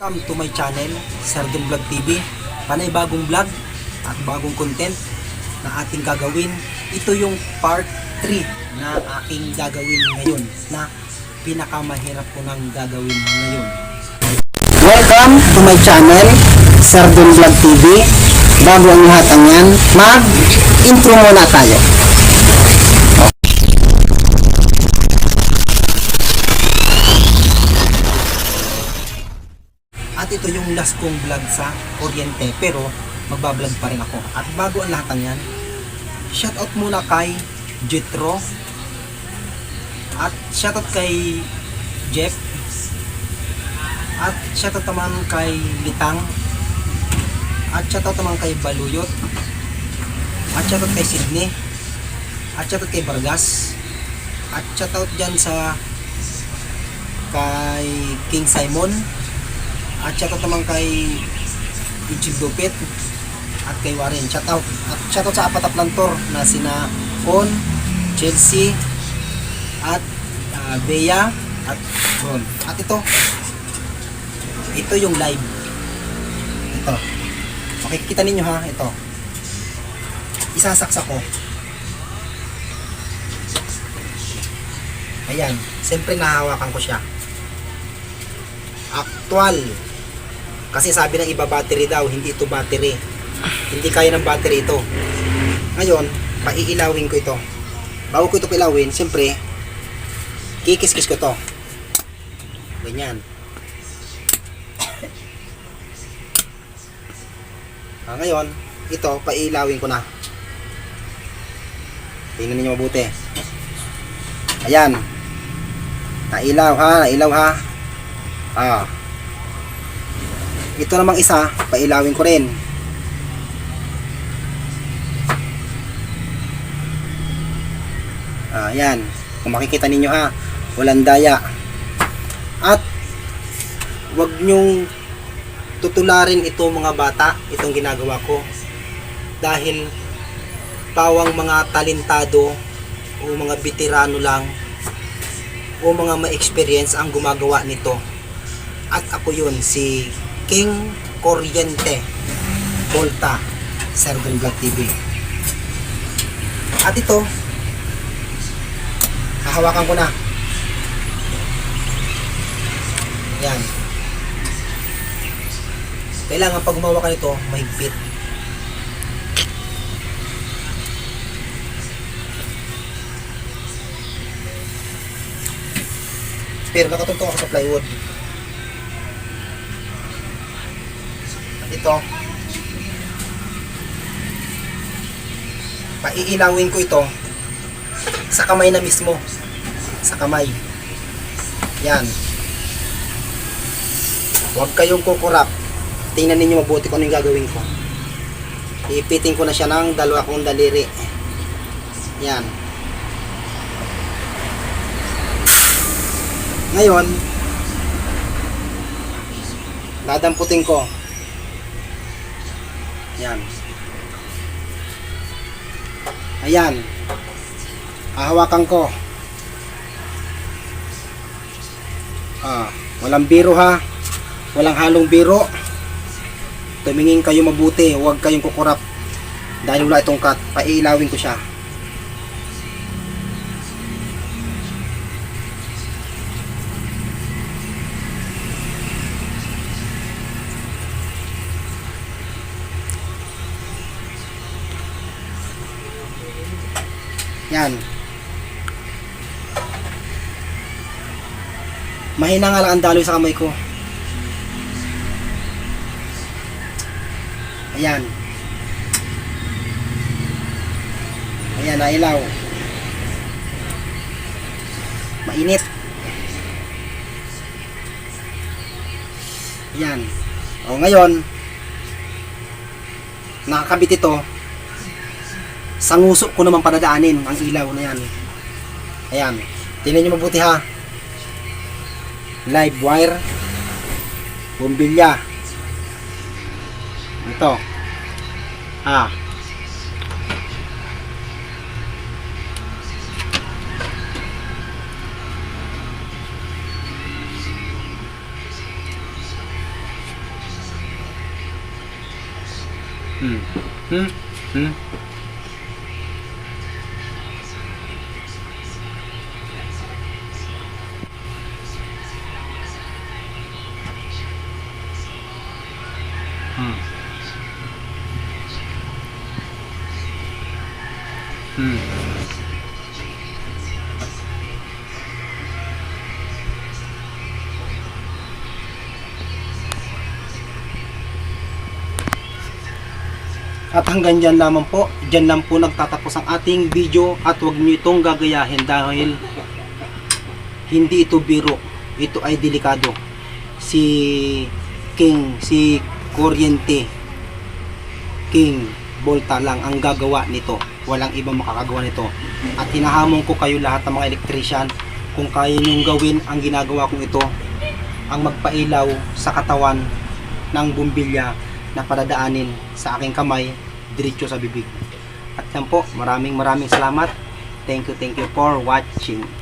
Welcome to my channel, Sardin Vlog TV. Panay bagong vlog at bagong content na ating gagawin. Ito yung part 3 na aking gagawin ngayon na pinakamahirap ko nang gagawin ngayon. Welcome to my channel, Sardin Vlog TV. Bago ang lahat ang yan, mag-intro muna tayo. Last kong vlog sa Oriente pero magbablog pa rin ako. At bago ang lahat ng yan, shoutout muna kay Jetro. At shoutout kay Jeff. At shoutout naman kay Litang. At shoutout naman kay Baluyot. At shoutout kay Sydney at shoutout kay Vargas. At shoutout dyan sa kay King Simon at shoutout naman kay Ichig Dupit at kay Warren. Shoutout. At shoutout sa apat na na sina On, Chelsea, at ah, Bea, at Ron. At ito, ito yung live. Ito. Makikita ninyo ha, ito. Isasaksak ko. Ayan. Siyempre nahawakan ko siya. Actual. Kasi sabi ng iba battery daw, hindi ito battery. Hindi kaya ng battery ito. Ngayon, paiilawin ko ito. Bago ko ito pilawin, siyempre, kikis-kis ko to. Ganyan. Ah, ngayon, ito, paiilawin ko na. Tingnan niyo mabuti. Ayan. Nailaw ha, nailaw ha. Ah. Ito namang isa, pailawin ko rin. Ah, yan. Kung makikita ninyo ha, walang daya. At wag nyong tutularin ito mga bata, itong ginagawa ko. Dahil pawang mga talentado o mga veterano lang o mga ma-experience ang gumagawa nito. At ako yun, si King Corriente Volta, Serven Black TV. At ito, hahawakan ko na. Yan. Kailangan pag gumawa ka nito, mahigpit. Pero nakatuntong ako sa plywood. Ito, paiilawin ko ito sa kamay na mismo. Sa kamay. Yan. Huwag kayong kukurap. Tingnan ninyo mabuti kung ano yung gagawin ko. Ipitin ko na siya ng dalawa kong daliri. Yan. Ngayon, dadamputin ko. Yan. Ayan. Hahawakan ko. Ah, walang biro ha. Walang halong biro. Tumingin kayo mabuti, huwag kayong kukurap. Dahil wala itong cut, paiilawin ko siya. Yan. Mahina nga lang ang daloy sa kamay ko. Ayan. Ayan, nailaw. Mainit. Ayan. O ngayon, nakakabit ito sa nguso ko naman padadaanin ang ilaw na yan. Ayan. Tingnan nyo mabuti ha. Live wire. Bumbilya. Ito. Ah. Hmm. Hmm. Hmm. Hmm. At hanggang dyan lamang po, dyan lang po nagtatapos ang ating video at huwag niyo itong gagayahin dahil hindi ito biro, ito ay delikado. Si King, si Kuryente, King Volta lang ang gagawa nito. Walang ibang makakagawa nito. At hinahamon ko kayo lahat ng mga elektrician kung kaya niyong gawin ang ginagawa kong ito, ang magpailaw sa katawan ng bumbilya na padadaanin sa aking kamay diretso sa bibig. At yan po, maraming maraming salamat. Thank you, thank you for watching.